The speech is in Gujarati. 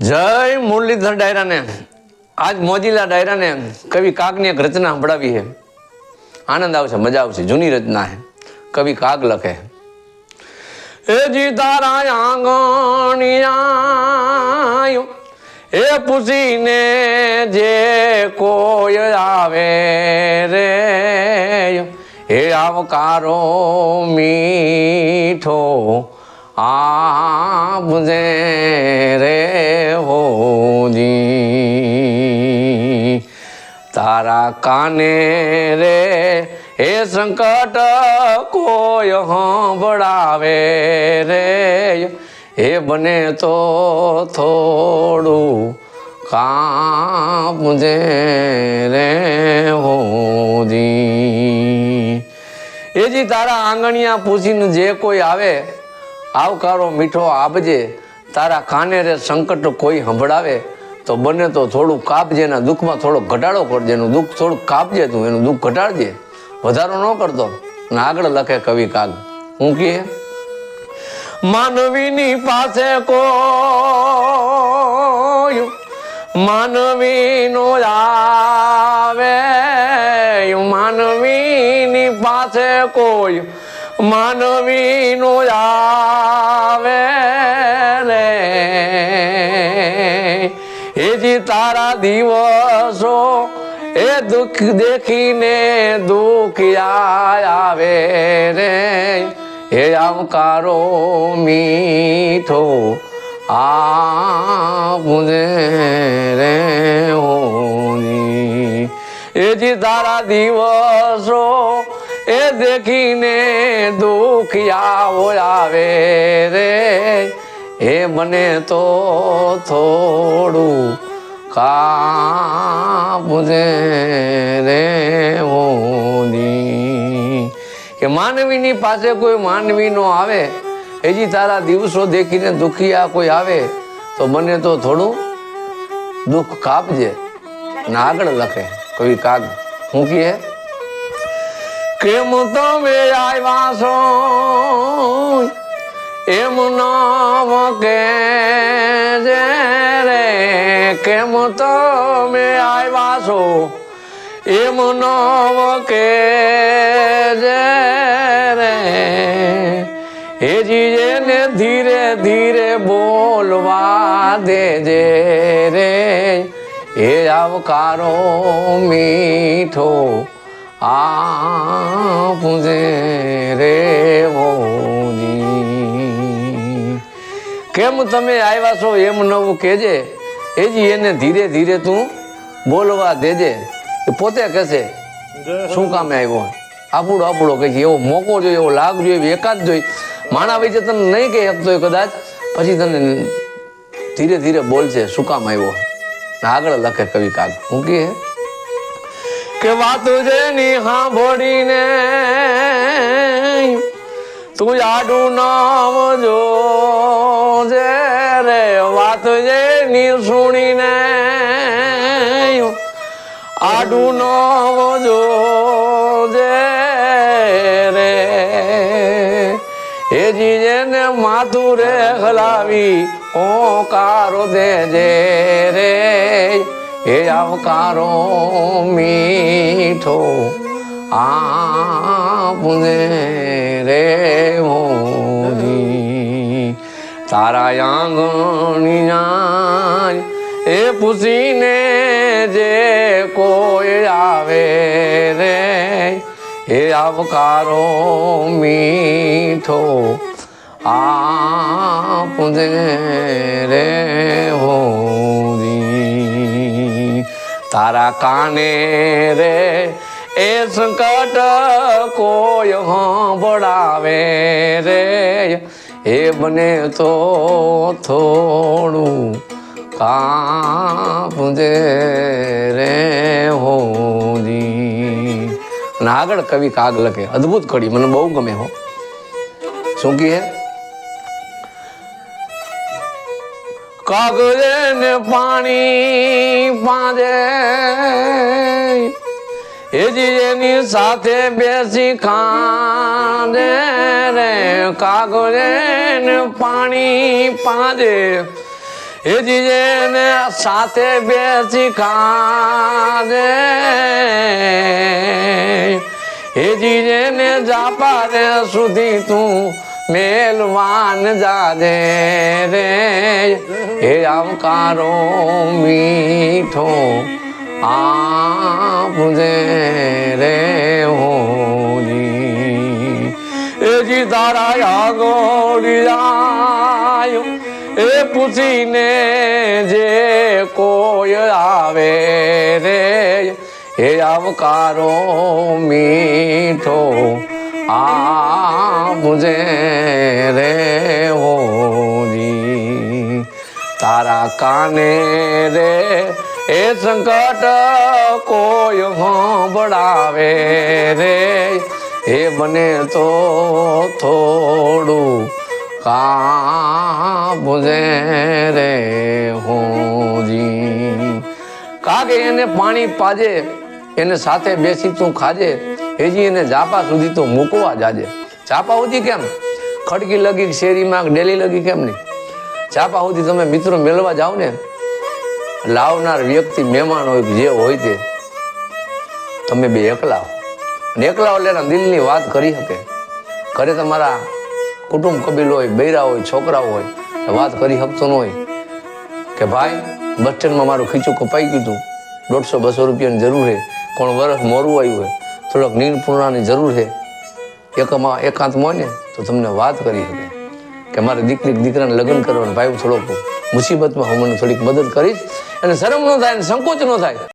જય મુરલીધર ડાયરાને. આજ મોજીલા ડાયરાને કવિ કાગની એક રચના સંભળાવી છે. આનંદ આવશે, મજા આવશે, જૂની રચના છે. કવિ કાગ લખે. એ જી તારા આંગણિયા એ પૂછીને જે કોઈ આવે રે એ આવકારો મીઠો આપજે રે હોજી. તારા કાને રે એ સંકટ કોઈ સાંભળાવે રે. એ બને તો થોડું કાપજે રે હોજી. એ જી તારા આંગણિયા પૂછીને જે કોઈ આવે આવકારો મીઠો આપજે, તારા કાને રે સંકટ કોઈ સંભળાવે, તો બને તો થોડું કાપજે એના દુઃખમાં થોડો ઘટાડો કરજે, એનું દુઃખ થોડું કાપજે તું, એનું દુઃખ ઘટાડજે. વધારો ન કરતો અને આગળ લખે કવિ કાગ. હું કહે માનવીની પાસે કો માનવીનો આવે, માનવીની પાસે કોઈ માનવીનો આવે ને. એજી તારા દિવસો, એ દુઃખ દેખીને દુઃખિયા આવે રે હે આવકારો મીઠો આપુને રે હોની. એ જી તારા દિવસો એ દેખીને દુખિયાઓ આવે રે. એ મને તો થોડું કાપજે રે હોની કે માનવીની પાસે કોઈ માનવી નો આવે, હજી તારા દિવસો દેખીને દુખિયા કોઈ આવે, તો મને તો થોડું દુઃખ કાપજે અને આગળ લખે કવિ કાગ હું કહે કેમ તમે આવ્યા છો એમ નામ કે જે રે કેમ તમે આવ્યા છો એમ નામ કે જે રે એ જીજેને ધીરે ધીરે બોલવા દેજે રે એ આવકારો મીઠો રે મોજી કેમ તમે આવ્યા છો એમ નવું કહેજે? એજી એને ધીરે ધીરે તું બોલવા દેજે. એ પોતે કહેશે, શું કામે આવ્યો? આપણું આપણું કહે છે, એવો મોકો જોઈએ એવો લાભ જોઈએ એકાદ જોઈએ માણા વિશે તને નહીં કહી શકતો કદાચ. પછી તને ધીરે ધીરે બોલશે, શું કામ આવ્યો? આગળ લખે કવિ કાગ. હું કહે કે વાત જેની સાંભળીને તું આડું નામ જો જે રે, વાત જેની સુણીને આડું નામ જો જે રે. એ જીજેને માથું રે હલાવી ઓકારો દેજે રે. એ આવકારો મીઠો આપને રે મોજી તારા આંગણિયા એ પૂછીને જે કોઈ આવે રે, એ આવકારો મીઠો આપને રે હોરી તારા કાને રે એ સંકટ કોઈ સાંભળાવે રે. એ બને તો થોડું કાપજે રે હોજી. અને આગળ કવિ કાગ લખે અદ્ભુત કડી, મને બહુ ગમે હો. શું કહે? કાગરે ને પાણી પાંજે એજી એની સાથે બેસી ખાંડે રે કાગરે ને પાણી પાંજે એજી એને સાથે બેસી ખાને એ જાપા રે સુધી તું મેલવાન જાને રે. હે આવકારો મીઠો આપજે રે હોજી એ જી તારા આગોડી આયો, એ પૂછીને જે કોઈ આવે રે. હે આવકારો મીઠો આપજે રે હોજી તારા કાને રે એ સંકટ કોઈ સાંભળાવે રે એ બને તો થોડું કાબુજે રે હોજી કાગે એને પાણી પાજે એને સાથે બેસી તું ખાજે હેજી એને જાપા સુધી તો મૂકવા જાજે ચાપા સુધી કેમ? ખડકી લગી શેરીમાં ડેલી લગી કેમ નહીં? ચાપા સુધી તમે મિત્રો મેળવા જાઓ ને, લાવનાર વ્યક્તિ મહેમાન હોય જે હોય તે, તમે બે એકલા. એકલા એટલે દિલની વાત કરી શકે. ઘરે તમારા કુટુંબ કબીલ હોય, બૈરા હોય છોકરા હોય વાત કરી શકતો ન હોય. કે ભાઈ, બસ સ્ટેન્ડમાં મારું ખીચું કપાઈ ગયું હતું. દોઢસો બસો રૂપિયાની જરૂર છે. કોણ વરસ મોરું આવ્યું હોય. થોડોક નીંદ પૂર્ણાની જરૂર છે. એકમાં એકાંતમાં ને તો તમને વાત કરી શકે. કે મારે દીકરી દીકરાને લગ્ન કરવાનું ભાઈ થોડોક મુસીબતમાં હું મને થોડીક મદદ કરીશ. અને શરમ ન થાય અને સંકોચ ન થાય.